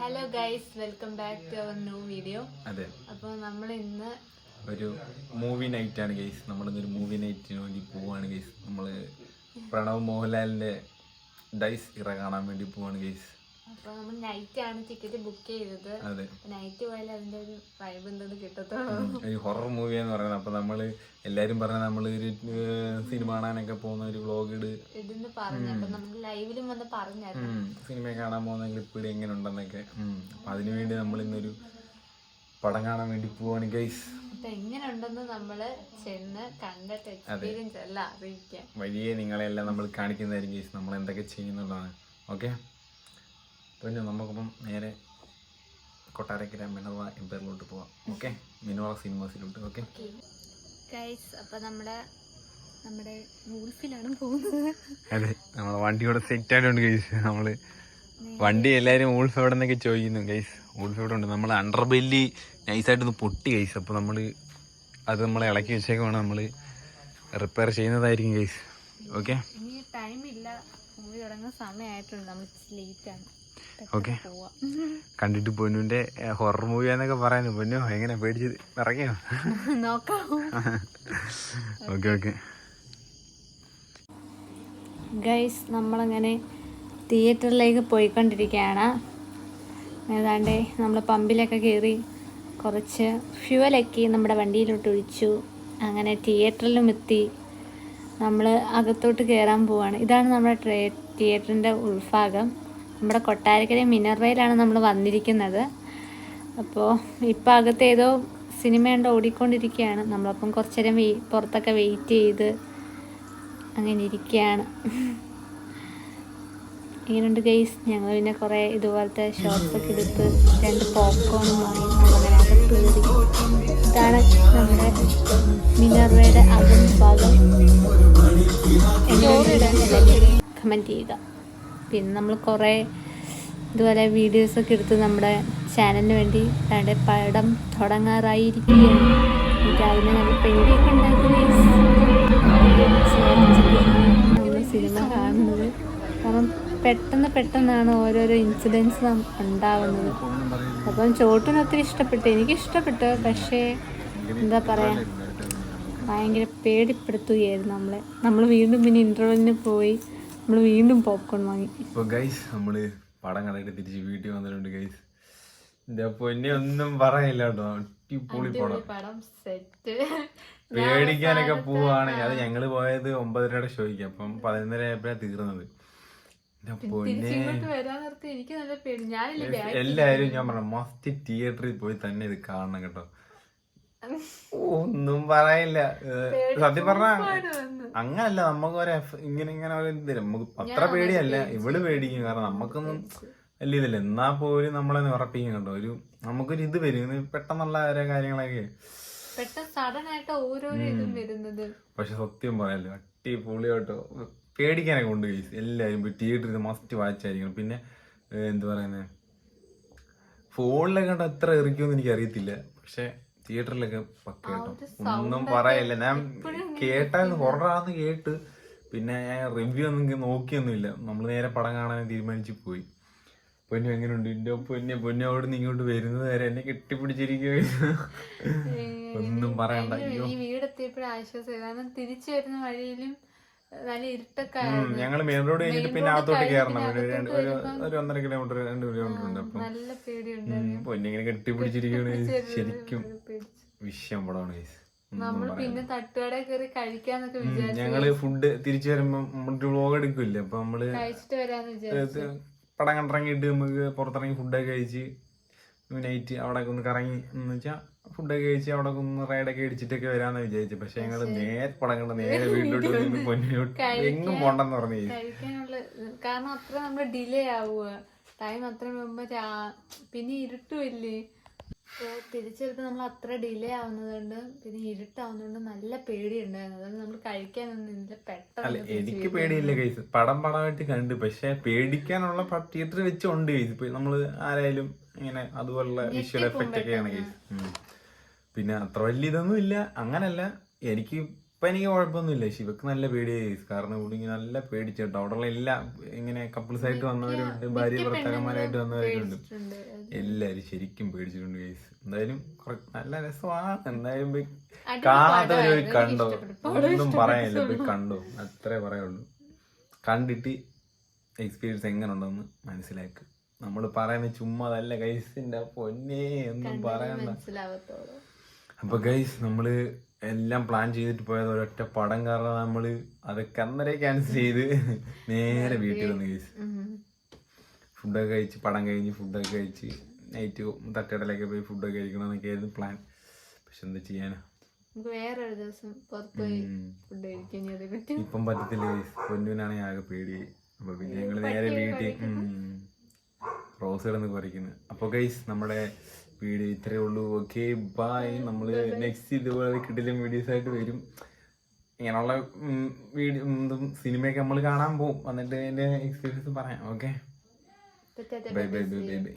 Hello guys welcome back to our new video അതെ. അപ്പോൾ നമ്മൾ ഇന്ന് ഒരു മൂവി നൈറ്റ് ആണ് ഗൈസ് നമ്മൾ ഇന്നൊരു മൂവി നൈറ്റിന് വേണ്ടി പോവാണ് ഗൈസ് നമ്മൾ പ്രണവ് മോഹൻലാലിന്റെ ഡൈസ് ഇറ കാണാൻ വേണ്ടി പോവാണ് ഗൈസ് അപ്പോൾ നമ്മൾ നൈറ്റ് ആണ് ടിക്കറ്റ് ബുക്ക് ചെയ്തത്. നൈറ്റ് പോയാൽ അതിന്റെ ഒരു വൈബ് എന്തെന്ന് കിട്ടത്തുള്ളൂ. ഈ ഹൊറർ മൂവി എന്ന് പറയുന്നത് അപ്പൊ നമ്മൾ എല്ലാരും പറഞ്ഞ നമ്മൾ ഒരു സിനിമ കാണാനൊക്കെ പോകുന്ന ഒരു വ്ലോഗ് ഇട്. ഇതെന്ന് പറഞ്ഞു. അപ്പൊ നമ്മൾ ലൈവിലും വന്ന് പറഞ്ഞായിരുന്നു. സിനിമ കാണാൻ പോകുന്ന ക്ലിപ്പ് ഇട് എങ്ങനെ ഉണ്ടെന്നൊക്കെ. അപ്പൊ അതിനു വേണ്ടി നമ്മൾ ഇന്നൊരു പടം കാണാൻ വേണ്ടി പോവാണ് ഗൈസ് അപ്പോൾ എങ്ങനെ ഉണ്ടെന്ന് നമ്മൾ ചെന്ന് കണ്ടിട്ട് എക്സ്പീരിയൻസ് അല്ല അറിയിക്കാം. വഴിയെ നിങ്ങളെല്ലാം നമ്മൾ കാണിക്കുന്നതായിരിക്കും ഗൈസ് നമ്മൾ എന്തൊക്കെ ചെയ്യുന്നുള്ളതാണ്. ഓക്കെ പിന്നെ നമുക്കിപ്പം നേരെ കൊട്ടാരക്കര മിനർവ എംപയറിലോട്ട് പോവാം. ഓക്കെ? മിനർവ സിനിമാസിലോട്ട് ഓക്കെ? ഗൈസ് അപ്പോൾ നമ്മുടെ നമ്മുടെ വൂൾഫിലാണ് പോകുന്നത്. അതെ നമ്മളെ വണ്ടി ഇവിടെ സെറ്റ് ആയിട്ടുണ്ട് ഗൈസ് നമ്മൾ വണ്ടി എല്ലാവരും ഊൾഫ് എവിടെ നിന്നൊക്കെ ചോദിക്കുന്നു ഗൈസ് ഊൾഫ് എവിടെ ഉണ്ട്? നമ്മൾ അണ്ടർ ബെല്ലി നൈസായിട്ടൊന്ന് പൊട്ടി ഗൈസ് അപ്പോൾ നമ്മൾ അത് നമ്മൾ ഇളക്കി വെച്ചേക്കുവാണ്. നമ്മൾ റിപ്പയർ ചെയ്യുന്നതായിരിക്കും ഗൈസ് ഓക്കെ? ഇനി ടൈമില്ല മൂവി തുടങ്ങുന്ന സമയമായിട്ടുണ്ട് നമ്മൾ ലേറ്റാണ് ഓക്കെ. കണ്ടിട്ട് പൊന്നുവിന്റെ ഹൊറർ മൂവി എന്നൊക്കെ പറയുന്നു. പൊന്നു എങ്ങനെ പേടിച്ച് ഇറങ്ങിയോ? Okay okay. ഗൈസ് നമ്മളങ്ങനെ തിയേറ്ററിലേക്ക് പോയിക്കൊണ്ടിരിക്കുകയാണ്. ഏതാണ്ട് നമ്മൾ പമ്പിലൊക്കെ കയറി കുറച്ച് ഫ്യൂവലൊക്കെ നമ്മുടെ വണ്ടിയിലോട്ട് ഒഴിച്ചു. അങ്ങനെ തിയേറ്ററിലും എത്തി. നമ്മൾ അകത്തോട്ട് കയറാൻ പോവാണ്. ഇതാണ് നമ്മുടെ ട്രേ തിയേറ്ററിന്റെ ഉൾഭാഗം. നമ്മുടെ കൊട്ടാരക്കര മിനർവയിലാണ് നമ്മൾ വന്നിരിക്കുന്നത്. അപ്പോൾ ഇപ്പോൾ അകത്ത് ഏതോ സിനിമയുണ്ട് ഓടിക്കൊണ്ടിരിക്കുകയാണ്. നമ്മളപ്പം കുറച്ച് നേരം വെയി പുറത്തൊക്കെ വെയിറ്റ് ചെയ്ത് അങ്ങനെ ഇരിക്കുകയാണ്. ഇങ്ങനെയുണ്ട് ഗൈസ്. ഞങ്ങൾ പിന്നെ കുറേ ഇതുപോലത്തെ ഷോർട്സ് ഒക്കെ എടുത്ത് രണ്ട് പോപ്കോണും വാങ്ങി അകത്ത് കയറി. ഇതാണ് നമ്മുടെ മിനർവയുടെ അകം ഭാഗം. കമന്റ് ചെയ്യുക. പിന്നെ നമ്മൾ കുറേ ഇതുപോലെ വീഡിയോസൊക്കെ എടുത്ത് നമ്മുടെ ചാനലിന് വേണ്ടി അതിന്റെ പടം തുടങ്ങാറായിരിക്കുകയാണ്. അതിന് നമ്മൾ പേടിയൊക്കെ സിനിമ കാണുന്നത്. കാരണം പെട്ടെന്ന് പെട്ടെന്നാണ് ഓരോരോ ഇൻസിഡൻസ് ഉണ്ടാവുന്നത്. അപ്പം ചോട്ടിന് ഒത്തിരി ഇഷ്ടപ്പെട്ടു. എനിക്ക് ഇഷ്ടപ്പെട്ടു. പക്ഷേ എന്താ പറയുക ഭയങ്കര പേടിപ്പെടുത്തുകയായിരുന്നു നമ്മളെ. നമ്മൾ വീണ്ടും പിന്നെ ഇന്റർവെല്ലിന് പോയി നമ്മൾ വീണ്ടും പോപ്കോൺ വാങ്ങി. ഇപ്പൊ ഗൈസ് നമ്മൾ പടം കണ്ടിട്ട് തിരിച്ച് വീട്ടിൽ വന്നിട്ടുണ്ട് ഗൈസ് എന്റെ പൊന്നെ ഒന്നും പറയില്ല കേട്ടോ. അടിപൊളി പടം. പടം സെറ്റ് പേടിക്കാനൊക്കെ പോവാണ്. അത് ഞങ്ങൾ പോയത് ഒമ്പതരയുടെ ഷോയ്ക്ക് അപ്പം പതിനൊന്നര ആയപ്പോഴാണ് തീർന്നത്. എല്ലാരും ഞാൻ പറഞ്ഞു മസ്റ്റ് തിയേറ്ററിൽ പോയി തന്നെ ഇത് കാണണം കേട്ടോ. ഒന്നും പറയില്ല സത്യം പറഞ്ഞ അങ്ങനല്ല നമുക്ക് ഒരു ഇങ്ങനെ ഇങ്ങനെ ഒരു ഇത് നമുക്ക് അത്ര പേടിയല്ല. ഇവൾ പേടിക്കും. കാരണം നമുക്കൊന്നും വലിയ ഇതില്ല. എന്നാ പോലും നമ്മളെ ഉറപ്പിക്കും കേട്ടോ. ഒരു നമുക്കൊരു ഇത് വരും. പെട്ടെന്നുള്ള ഓരോ കാര്യങ്ങളൊക്കെ. പക്ഷെ സത്യം പറയല്ലോ അട്ടി പൊളിയോട്ടോ പേടിക്കാനൊക്കെ ഉണ്ട് കേസ് എല്ലാവരും പോയി തിയേറ്ററിൽ മസ്റ്റ് വാച്ചായിരിക്കണം പിന്നെ എന്താ പറയുന്നത് ഫോണിലൊക്കെ എത്ര എറിക്കുമെന്ന് എനിക്ക് അറിയത്തില്ല പക്ഷെ തിയേറ്ററിലൊക്കെ പക്കയായിട്ടും ഒന്നും പറയല്ല. ഞാൻ കേട്ടാൽ ഹൊറാന്ന് കേട്ട് പിന്നെ ഞാൻ റിവ്യൂ ഒന്നും നോക്കിയൊന്നുമില്ല. നമ്മൾ നേരെ പടം കാണാൻ തീരുമാനിച്ചു പോയി. പൊന്നു എങ്ങനെയുണ്ട് എന്റെ പൊന്നെ പൊന്നു അവിടെ നിന്ന് ഇങ്ങോട്ട് വരുന്നത് വരെ എന്നെ കെട്ടിപ്പിടിച്ചിരിക്കുകയായിരുന്നു ഒന്നും പറയണ്ട. ഈ വീടെത്തിയപ്പോഴും ആശ്വാസം. തിരിച്ചു വരുന്ന വഴിയിലും നല്ല ഇരുട്ടൊക്കെ ഞങ്ങൾ ഞങ്ങൾ മെയിൻ റോഡ് കഴിഞ്ഞിട്ട് പിന്നെ അകത്തോട്ട് കയറണം ഒരു ഒരു ഒന്നര കിലോമീറ്റർ രണ്ട് കിലോമീറ്റർ ഉണ്ട് അപ്പം. നല്ല പേടിയുണ്ട്. പൊന്നിങ്ങനെ കെട്ടിപ്പിടിച്ചിരിക്കുകയാണ് ശരിക്കും വിഷയം പടമാണ്. പിന്നെ തട്ടുകട കയറി കഴിക്കാന്നൊക്കെ വിചാരിച്ചു ഞങ്ങൾ ഫുഡ് തിരിച്ചു വരുമ്പോ നമ്മളൊരു വ്ലോഗ് എടുക്കില്ല? അപ്പൊ നമ്മൾ കഴിച്ചിട്ട് വരാന്ന് വിചാരിച്ചു. പടം കണ്ടിറങ്ങിയിട്ട് നമുക്ക് പുറത്തിറങ്ങി ഫുഡൊക്കെ കഴിച്ച് നൈറ്റ് അവിടെ ഒന്ന് കറങ്ങി എന്ന് വെച്ചാൽ ഫുഡൊക്കെ കഴിച്ച് അവിടെ ഒന്ന് റൈഡൊക്കെ അടിച്ചിട്ടൊക്കെ വരാന്ന് വിചാരിച്ചു. പക്ഷെ ഞങ്ങൾ നേരെ പടം നേരെ വീട്ടിലോട്ട് നിന്ന് പൊന്നിലോട്ട് എങ്ങും പോണ്ടെന്ന് പറഞ്ഞു. കാരണം അത്ര നമ്മൾ ഡിലേ ആവുക. ടൈം അത്ര മുമ്പ് പിന്നെ ഇരുട്ടുമില്ലേ തിരിച്ചു വരുമ്പോൾ നമ്മൾ അത്ര ഡിലേ ആവുന്നതുകൊണ്ട് പിന്നെ ഇരുട്ടാവുന്നതുകൊണ്ട് നല്ല പേടിയുണ്ടായിരുന്നു. അതുകൊണ്ട് നമ്മൾ കഴിക്കാനൊന്നും ഇല്ല അല്ല പെട്ടെന്ന് എനിക്ക് പേടിയില്ല കേസ് പടം പടമായിട്ട് കണ്ട് പക്ഷെ പേടിക്കാനുള്ള തിയേറ്റർ വെച്ചുണ്ട് കേസ് ഇപ്പൊ നമ്മൾ ആരായാലും ഇങ്ങനെ അതുപോലുള്ള വിഷ്വൽ എഫക്റ്റ് ഒക്കെയാണ് കേസ് പിന്നെ അത്ര വലിയ ഇതൊന്നും ഇല്ല. അങ്ങനല്ല. എനിക്ക് ഇപ്പൊ എനിക്ക് കുഴപ്പമൊന്നുമില്ല. ശിവക്ക് നല്ല പേടിയായി കാരണം ഇവിടെ ഇങ്ങനെ നല്ല പേടിച്ചിട്ടോ അവിടെയുള്ള എല്ലാ ഇങ്ങനെ കപ്പിൾസ് ആയിട്ട് വന്നവരുണ്ട്. ഭാര്യ ഭർത്താക്കന്മാരായിട്ട് വന്നവരുണ്ട്. എല്ലാരും ശരിക്കും പേടിച്ചിട്ടുണ്ട് ഗൈസ് എന്തായാലും നല്ല രസമാണ്. എന്തായാലും പോയി കാണാത്തവര് പോയി കണ്ടോ? ഒന്നും പറയാനില്ല പോയി കണ്ടോ? അത്രേ പറയുള്ളൂ. കണ്ടിട്ട് എക്സ്പീരിയൻസ് എങ്ങനെ ഉണ്ടെന്ന് മനസ്സിലാക്കുക നമ്മൾ പറയുന്ന ചുമ്മാ അതല്ല ഗൈസിന്റെ പൊന്നേ ഒന്നും പറയണ്ട. അപ്പൊ ഗൈസ് നമ്മൾ എല്ലാം പ്ലാൻ ചെയ്തിട്ട് പോയത് ഒരൊറ്റ പടം കാരണം നമ്മൾ അതൊക്കെ അന്നേരം ക്യാൻസൽ ചെയ്ത് നേരെ വീട്ടിൽ വന്ന് കഴിച്ച് ഫുഡൊക്കെ കഴിച്ച് പടം കഴിഞ്ഞ് ഫുഡൊക്കെ കഴിച്ച് നൈറ്റ് തട്ടുകടയിലൊക്കെ പോയി ഫുഡൊക്കെ കഴിക്കണമെന്നൊക്കെ ആയിരുന്നു പ്ലാൻ പക്ഷെ എന്താ ചെയ്യാനാ? വേറൊരു ദിവസം ഫുഡ് കഴിക്കാൻ ഇപ്പം പറ്റത്തില്ല ഗൈസ് പൊന്നുവിനാണെങ്കിൽ ആകെ പേടിയായി അപ്പൊ പിന്നെ നേരെ വീട്ടിൽ റോസ് കിടന്ന് കുറയ്ക്കുന്നു അപ്പൊ ഗൈസ് നമ്മുടെ വീഡിയോ ഇത്രയേ ഉള്ളൂ. ഓക്കെ ബൈ നമ്മൾ നെക്സ്റ്റ് ഇതുപോലെ കിട്ടിലും വീഡിയോസ് ആയിട്ട് വരും. ഇങ്ങനെയുള്ള വീഡിയോ ഇതും സിനിമയൊക്കെ നമ്മൾ കാണാൻ പോകും എന്നിട്ട് എന്റെ എക്സ്പീരിയൻസ് പറയാം. Okay bye bye bye bye bye